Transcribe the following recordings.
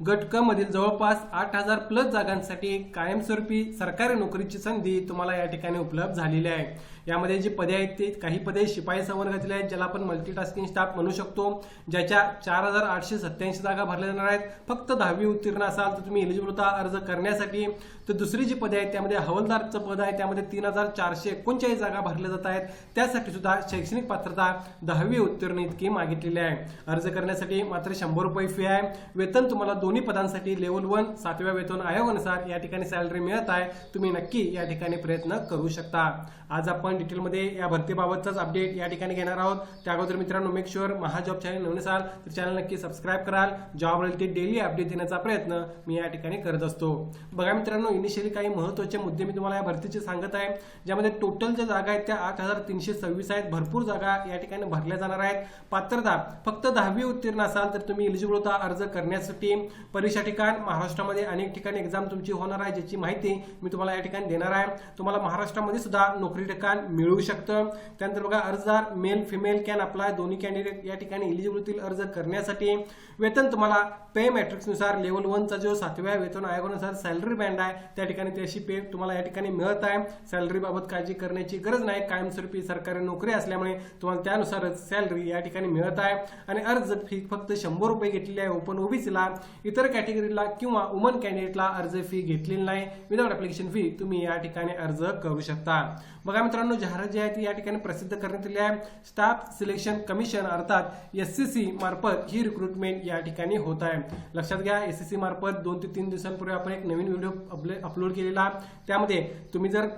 गट क मधील जवळपास आठ हजार प्लस जागांसाठी कायमस्वरूपी सरकारी नोकरीची संधी तुम्हाला या ठिकाणी उपलब्ध झालेली आहे. यामध्ये जी पदे आहेत ते काही पदे शिपाई संवर्गातील आहेत ज्याला आपण मल्टीटास्किंग स्टाफ म्हणू शकतो ज्याच्या चार हजार आठशे सत्याऐंशी जागा भरल्या जाणार आहेत. फक्त दहावी उत्तीर्ण असाल तर तुम्ही एलिजिबल होता अर्ज करण्यासाठी तर दुसरी जी पदे आहेत त्यामध्ये हवालदारचं पद आहे त्यामध्ये तीन हजार चारशे एकोणचाळीस जागा भरल्या जात आहेत. त्यासाठी सुद्धा शैक्षणिक पात्रता दहावी उत्तीर्ण इतकी मागितलेली आहे. अर्ज करण्यासाठी मात्र शंभर रुपये फी आहे. वेतन तुम्हाला दोन्ही पदांसाठी लेवल वन सातव्या वेतन आयोगानुसार या ठिकाणी सॅलरी मिळत आहे. तुम्ही नक्की या ठिकाणी प्रयत्न करू शकता. आज आपण डिटेलमध्ये या भरतीबाबतचाच अपडेट या ठिकाणी घेणार आहोत. त्या अगोदर मित्रांनो मेक शुअर महाजॉब चॅनल नवीन असाल तर चॅनल नक्की सबस्क्राईब कराल. जॉब रिलेटेड डेली अपडेट देण्याचा प्रयत्न मी या ठिकाणी करत असतो. बघा मित्रांनो इनिशियली काही महत्त्वाचे मुद्दे मी तुम्हाला या भरतीचे सांगत आहे. ज्यामध्ये टोटल ज्या जागा आहेत त्या आठ हजार तीनशे सव्वीस आहेत. भरपूर जागा या ठिकाणी भरल्या जाणार आहेत. पात्रता फक्त दहावी उत्तीर्ण असाल तर तुम्ही इलिजिबल होता अर्ज करण्यासाठी. परीक्षा ठिकाण महाराष्ट्रामध्ये अनेक ठिकाणी एक्झाम तुमची होणार आहे ज्याची माहिती मी तुम्हाला या ठिकाणी देणार आहे. तुम्हाला महाराष्ट्रामध्ये सुद्धा नोकरी ठिकाण मिळू शकतं. त्यानंतर बघा अर्जदार मेल फिमेल कॅन अप्लाय दोन्ही कॅन्डिडेट या ठिकाणी इलिजिबल अर्ज करण्यासाठी. वेतन तुम्हाला पे मॅट्रिक्सनुसार लेवल वनचा जो सातव्या वेतन आयोगानुसार सॅलरी बँड आहे त्या ठिकाणी त्याची पे तुम्हाला या ठिकाणी मिळत आहे. सॅलरी बाबत काळजी करण्याची गरज नाही. कायमस्वरूपी सरकारी नोकरी असल्यामुळे तुम्हाला त्यानुसारच सॅलरी या ठिकाणी मिळत आहे. आणि अर्ज फी फक्त शंभर रुपये घेतलेली आहे. ओपन ओबीसीला इतर कॅटेगरीला किंवा वुमन कॅन्डिडेटला अर्ज फी घेतलेली नाही. विदाउट अप्लिकेशन फी तुम्ही या ठिकाणी अर्ज करू शकता. बघा मित्रांनो जाहिरात जी आहे ती या ठिकाणी प्रसिद्ध करण्यात आली आहे. स्टाफ सिलेक्शन कमिशन अर्थात एस सी सी मार्फत ही रिक्रुटमेंट या ठिकाणी होत आहे. लक्षात घ्या एस सी सी मार्फत दोन ते तीन दिवसांपूर्वी आपण एक नवीन व्हिडिओ अपलोड केलेला. त्यामध्ये तुम्ही जर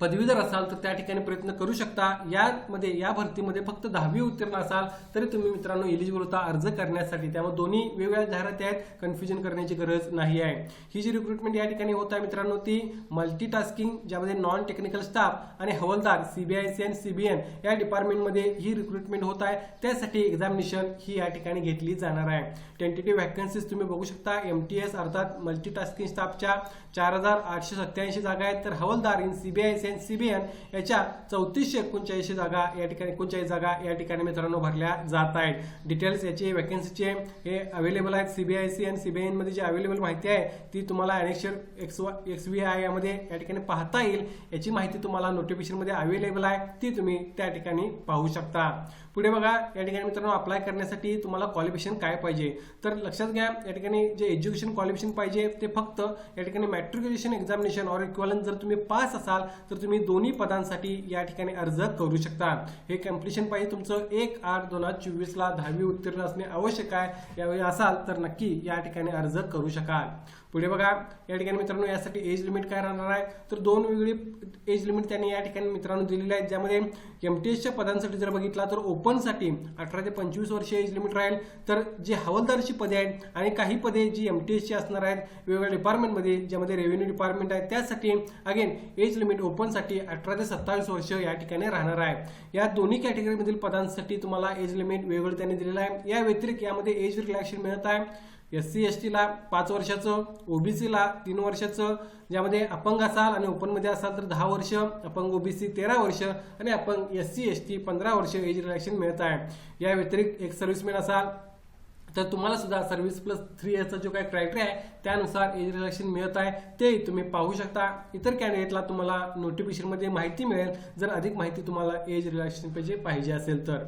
पदवीधर असाल तर त्या ठिकाणी प्रयत्न करू शकता. यामध्ये या भरतीमध्ये फक्त दहावी उत्तीर्ण असाल तरी तुम्ही मित्रांनो एलिजिबल होता अर्ज करण्यासाठी. त्यामुळे दोन्ही वेगवेगळ्या जाहिराती आहेत कन्फ्युजन करण्याची गरज नाही आहे. ही जी रिक्रुटमेंट या ठिकाणी होत आहे मित्रांनो ती मल्टीटास्किंग ज्यामध्ये नॉन टेक्निकल स्टाफ आणि हवलदार सीबीआयसी आणि सीबीएन या डिपार्टमेंटमध्ये ही रिक्रुटमेंट होत आहे. त्यासाठी एक्झामिनेशन ही या ठिकाणी घेतली जाणार आहे. टेंटेटिव्ह व्हॅकन्सीज तुम्ही बघू शकता. एम टी एस अर्थात मल्टीटास्किंग स्टाफच्या चार हजार आठशे सत्याऐंशी जागा आहेत. तर हवलदार इन सीबीआयसी आणि सीबीएन याच्या चौतीसशे एकोणचाळीसशे जागा या ठिकाणी एकोणचाळीस जागा या ठिकाणी मित्रांनो भरल्या जात आहेत. डिटेल्स याचे वॅकन्सीचे हे अवेलेबल आहेत. सीबीआयसी आणि सीबीआयनमध्ये जी अवेलेबल माहिती आहे ती तुम्हाला annexure X X V I यामध्ये या ठिकाणी पाहता येईल. याची माहिती तुम्हाला नोटिफिकेशनमध्ये अवेलेबल आहे. ती तुम्ही त्या ठिकाणी पाहू शकता. पुढे बघा या ठिकाणी मित्रांनो अप्लाय करण्यासाठी तुम्हाला क्वालिफिकेशन काय पाहिजे? तर लक्षात घ्या या ठिकाणी जे एज्युकेशन क्वालिफिकेशन पाहिजे ते फक्त या ठिकाणी मॅट्रिक्युलेशन एक्झामिनेशन ऑर इक्वलन जर तुम्ही पास असाल तर तुम्ही दोन्ही पदांसाठी या ठिकाणी अर्ज करू शकता. हे कम्प्लिशन पाहिजे तुमचं एक आठ दोन हजार चोवीस ला दहावी उत्तीर्ण असणे आवश्यक आहे. यावेळी असाल तर नक्की या ठिकाणी अर्ज करू शकाल. पुढे बघा या ठिकाणी मित्रांनो यासाठी एज लिमिट काय राहणार आहे? तर दोन वेगळी एज लिमिट त्यांनी या ठिकाणी मित्रांनो दिलेली आहेत. ज्यामध्ये एमटीएसच्या पदांसाठी जर बघितला तर ओपनसाठी अठरा ते पंचवीस वर्ष एज लिमिट राहील. तर जे हवालदारची पदे आहेत आणि काही पदे जी एमटीएसची असणार आहेत वेगवेगळ्या डिपार्टमेंटमध्ये ज्यामध्ये रेव्हेन्यू डिपार्टमेंट आहे. त्यासाठी अगेन एज लिमिट ओपनसाठी अठरा ते सत्तावीस वर्ष या ठिकाणी राहणार आहे. या दोन्ही कॅटेगरीमधील पदांसाठी तुम्हाला एज लिमिट वेगळं त्यांनी दिलेलं आहे. या व्यतिरिक्त यामध्ये एज रिलॅक्शन मिळत आहे. एस सी एस टीला पाच वर्षाचं ओबीसीला तीन वर्षाचं ज्यामध्ये अपंग असाल आणि ओपनमध्ये असाल तर दहा वर्ष अपंग ओबीसी तेरा वर्ष आणि अपंग एस सी एस टी पंधरा वर्ष एज रिलॅक्शन मिळत आहे. या व्यतिरिक्त एक सर्व्हिसमॅन असाल तर तुम्हाला सुद्धा सर्व्हिस प्लस थ्री याचा जो काही क्रायटेरिया आहे त्यानुसार एज रिलॅक्शन मिळत आहे. ते तुम्ही पाहू शकता. इतर कॅन्डिडेटला तुम्हाला नोटिफिकेशनमध्ये माहिती मिळेल. जर अधिक माहिती तुम्हाला एज रिलॅक्शन पाहिजे पाहिजे असेल तर.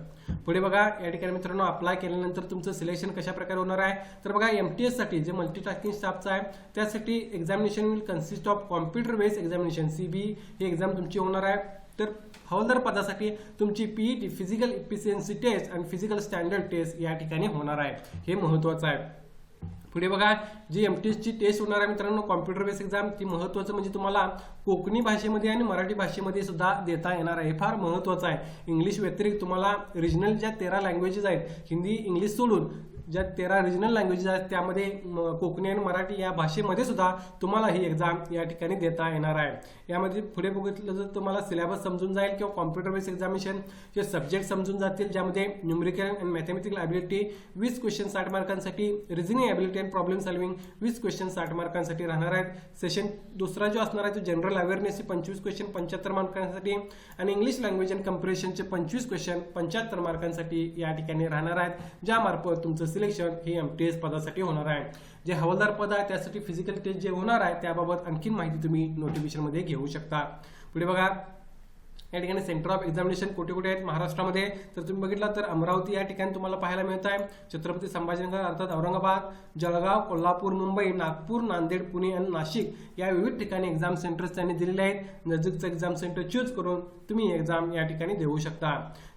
पुढे बघा या ठिकाणी मित्रांनो अप्लाय केल्यानंतर तुमचं सिलेक्शन कशा प्रकारे होणार आहे? तर बघा एम टी एससाठी जे मल्टीटास्किंग स्टाफचं आहे त्यासाठी examination will consist of computer based examination C B he exam तुमची होणार आहे. तर हवालदार पदासाठी तुमची पीईटी फिजिकल इफिशियन्सी टेस्ट आणि फिजिकल स्टँडर्ड टेस्ट या ठिकाणी होणार आहे. हे महत्वाचं आहे. पुढे बघा जी एम टी एसची टेस्ट होणार आहे मित्रांनो कॉम्प्युटर बेस एक्झाम ती महत्वाचं म्हणजे तुम्हाला कोकणी भाषेमध्ये आणि मराठी भाषेमध्ये सुद्धा देता येणार आहे. हे फार महत्वाचं आहे. इंग्लिश व्यतिरिक्त तुम्हाला रिजनल ज्या तेरा लँग्वेजेस आहेत हिंदी इंग्लिश सोडून ज्या तेरा रिजनल लँग्वेजेस आहेत त्यामध्ये कोकणी आणि मराठी या भाषेमध्ये सुद्धा तुम्हाला ही एक्झाम या ठिकाणी देता येणार आहे. यामध्ये पुढे बघितलं जर तुम्हाला सिलेबस समजून जाईल किंवा कॉम्प्युटर बेस्ड एक्झामिनेशन जे सब्जेक्ट समजून जातील ज्यामध्ये न्युमरिकल अँड मॅथमॅटिकल ॲबिलिटी वीस क्वेश्चन साठ मार्कांसाठी reasoning ability and problem solving वीस क्वेश्चन साठ मार्कांसाठी राहणार आहेत. सेशन दुसरा जो असणार आहे तो जनरल अवेअरनेस पंचवीस क्वेश्चन पंच्याहत्तर मार्कांसाठी आणि इंग्लिश लँग्वेज अँड कम्प्रेशनचे पंचवीस क्वेश्चन पंच्याहत्तर मार्कांसाठी या ठिकाणी राहणार आहेत. ज्यामार्फत तुमचं सिलेक्शन हे एम टी एस पदासाठी होणार आहे. जे हवालदार पद आहे त्यासाठी फिजिकल टेस्ट जे होणार आहे त्याबाबत आणखी माहिती तुम्ही नोटिफिकेशनमध्ये घेऊ शकता. पुढे बघा. या ठिकाणी सेंटर ऑफ एक्झामिनेशन कुठे कुठे आहेत? महाराष्ट्रामध्ये. तर तुम्ही बघितलं तर अमरावती या ठिकाणी तुम्हाला पाहायला मिळत आहे छत्रपती संभाजीनगर अर्थात औरंगाबाद जळगाव कोल्हापूर मुंबई नागपूर नांदेड पुणे आणि नाशिक या विविध ठिकाणी एक्झाम सेंटर्स त्यांनी दिलेले आहेत. नजीकचं एक्झाम सेंटर चूज करून तुम्ही एक्झाम या ठिकाणी देऊ शकता.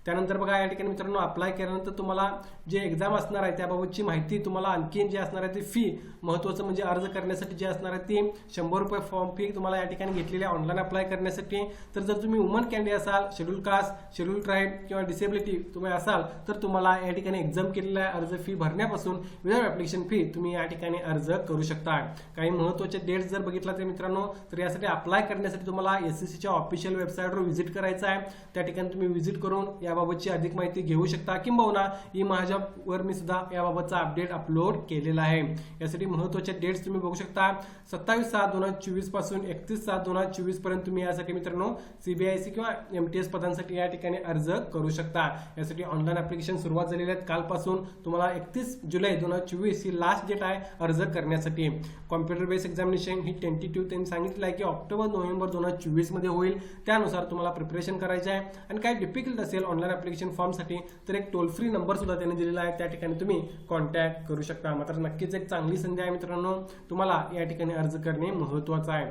त्यानंतर बघा या ठिकाणी मित्रांनो अप्लाय केल्यानंतर तुम्हाला जे एक्झाम असणार आहे त्याबाबतची माहिती तुम्हाला आणखीन जे असणार आहे ती फी महत्त्वाचं म्हणजे अर्ज करण्यासाठी जे असणार आहे ती शंभर रुपये फॉर्म फी तुम्हाला या ठिकाणी घेतलेली आहे ऑनलाईन अप्लाय करण्यासाठी. तर जर तुम्ही वुमन कॅन्डिडेट असाल शेड्यूल कास्ट शेड्यूल ट्राईब किंवा डिसेबिलिटी तुम्ही असाल तर तुम्हाला या ठिकाणी एक्झाम केलेल्या आहे अर्ज फी भरण्यापासून विदाउट ॲप्लिकेशन फी तुम्ही या ठिकाणी अर्ज करू शकता. काही महत्त्वाचे डेट्स जर बघितला तर मित्रांनो तर यासाठी अप्लाय करण्यासाठी तुम्हाला एस सी सीच्या ऑफिशियल वेबसाईटवर व्हिजिट करायचं आहे. त्या ठिकाणी तुम्ही व्हिजिट करून या याबाबतची अधिक माहिती घेऊ शकता किंबहुना ई महाजॉबवर मी सुद्धा याबाबतचा अपडेट अपलोड केलेला आहे. यासाठी महत्त्वाच्या डेट्स तुम्ही बघू शकता. सत्तावीस सात दोन हजार चोवीसपासून एकतीस सात दोन हजार चोवीसपर्यंत तुम्ही यासाठी मित्रांनो सीबीआयसी किंवा एम टी एस पदांसाठी या ठिकाणी अर्ज करू शकता. यासाठी ऑनलाईन ॲप्लिकेशन सुरुवात झालेली आहेत. कालपासून तुम्हाला एकतीस जुलै दोन हजार चोवीस ही लास्ट डेट आहे अर्ज करण्यासाठी. कॉम्प्युटर बेस्ड एक्झामिनेशन ही टेंटेटिव्ह त्यांनी सांगितलं आहे की ऑक्टोबर नोव्हेंबर दोन हजार चोवीसमध्ये होईल. त्यानुसार तुम्हाला प्रिपरेशन करायचं आहे. आणि काय डिफिकल्ट असेल ऑनलाईन ॲप्लिकेशन फॉर्मसाठी तर एक टोल फ्री नंबर सुद्धा त्यांनी दिलेला आहे. त्या ठिकाणी तुम्ही कॉन्टॅक्ट करू शकता. मात्र नक्कीच एक चांगली संधी आहे मित्रांनो. तुम्हाला या ठिकाणी अर्ज करणे महत्त्वाचं आहे.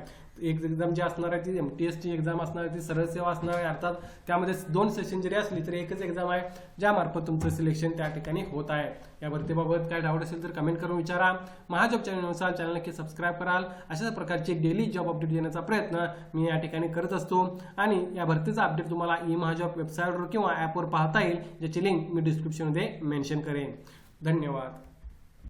एक एक्झाम जी असणार आहे ती एम टी एसची एक्झाम असणार आहे ती सरळ सेवा असणार आहे. अर्थात त्यामध्ये दोन सेशन जरी असली तरी एकच एक्झाम आहे ज्यामार्फत तुमचं सिलेक्शन त्या ठिकाणी होत आहे. या भरतीबाबत काय डाऊट असेल तर कमेंट करून विचारा. महाजॉब चॅनल असाल चॅनल नक्की सबस्क्राईब कराल. अशाच प्रकारचे डेली जॉब अपडेट देण्याचा प्रयत्न मी या ठिकाणी करत असतो. आणि या भरतीचा अपडेट तुम्हाला ई महाजॉब वेबसाईटवर किंवा ॲपवर पाहता येईल ज्याची लिंक मी डिस्क्रिप्शनमध्ये मेन्शन करेन. धन्यवाद.